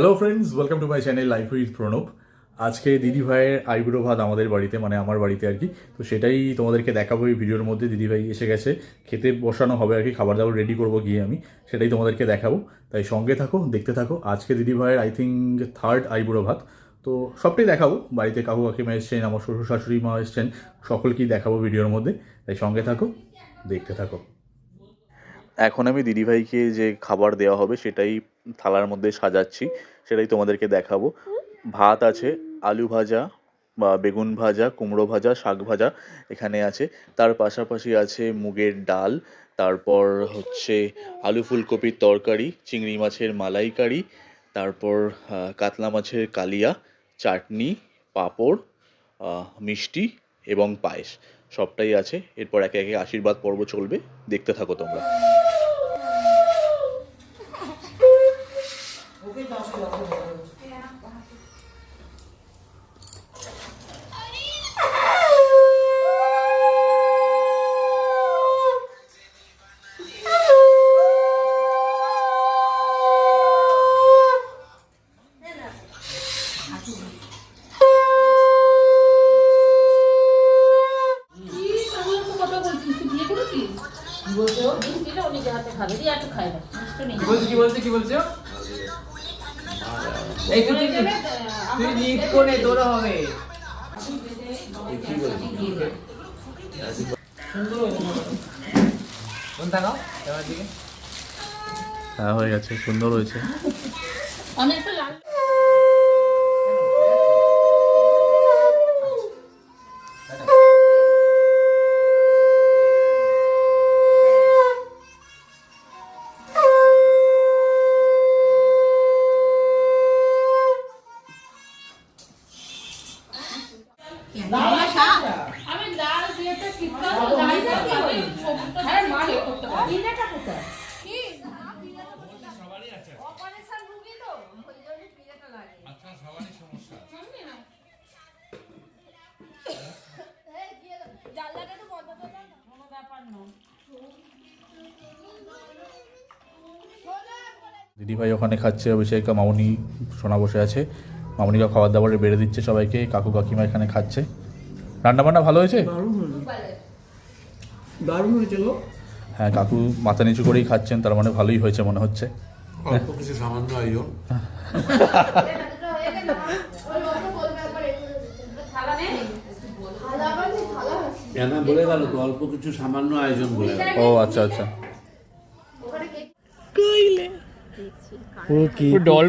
Hello friends welcome to my channel life with Pranab আজকে দিদি ভাইয়ের আইবুড়ো ভাত আমাদের বাড়িতে মানে আমার বাড়িতে আর কি। তো সেটাই তোমাদেরকে দেখাবো এই ভিডিওর মধ্যে। দিদি ভাই এসে গেছে, খেতে বসানো হবে আর কি, খাবার দাবার রেডি করব গিয়ে আমি। সেটাই তোমাদেরকে দেখাবো। তাই সঙ্গে থাকো, দেখতে থাকো। আজকে দিদি ভাইয়ের আই থিঙ্ক থার্ড আইবুড়ো ভাত। তো সবটাই দেখাবো। বাড়িতে কাকু কাকিমা এসছেন, আমার শ্বশুর শাশুড়ি মা এসছেন, সকলকেই দেখাবো ভিডিওর মধ্যে। তাই সঙ্গে থাকো, দেখতে থাকো। এখন আমি দিদিভাইকে যে খাবার দেওয়া হবে সেটাই থালার মধ্যে সাজাচ্ছি, সেটাই তোমাদেরকে দেখাবো। ভাত আছে, আলু ভাজা বা বেগুন ভাজা, কুমড়ো ভাজা, শাক ভাজা এখানে আছে। তার পাশাপাশি আছে মুগের ডাল, তারপর হচ্ছে আলু ফুলকপির তরকারি, চিংড়ি মাছের মালাইকারি, তারপর কাতলা মাছের কালিয়া, চাটনি, পাঁপড় মিষ্টি এবং পায়েস সবটাই আছে। এরপর একে একে আশীর্বাদ পর্ব চলবে। দেখতে থাকো তোমরা। করেছিস বলছো? দিলে উনি যাহাতে খাবে দিয়ে একটু খাই না কি বলছো কি বলছো কি বলছো? এই তুই তুই তোর হবে। হ্যাঁ হয়ে গেছে সুন্দর হয়েছে। অনেকটা আমি ডাল দিয়ে শীতকাল জানি না কি হয় হ্যাঁ মানে করতে পারি এটা কোথায়? কি অপারেশন রুগী তো। ওই জন্য পিড়াটা লাগে। জানি না এই গিয়ে জানলাটা তো বন্ধ করে দাও কোনো ব্যাপার নয় দিদিভাই ওখানে খাচ্ছে অভিষেক মামনি সোনা বসে আছে। মামনিকা খাবার দাবার বেড়ে দিচ্ছে সবাইকে কাকু কাকিমা এখানে খাচ্ছে। রান্না বান্না ভালো হয়েছে? দারুণ হয়েছে। গো। হ্যাঁ কাকু মাথা নিচু করেই খাচ্ছেন তার মানে ভালোই হয়েছে মনে হচ্ছে। অল্প কিছু সামান্য আয়োজন দুটো গেল ওই লোকটা বলবে একবার এই করে দিতে থালা নেই থালা থালা আছে এনা বলে গেল তো অল্প কিছু সামান্য আয়োজন বলে ও আচ্ছা আচ্ছা। ডল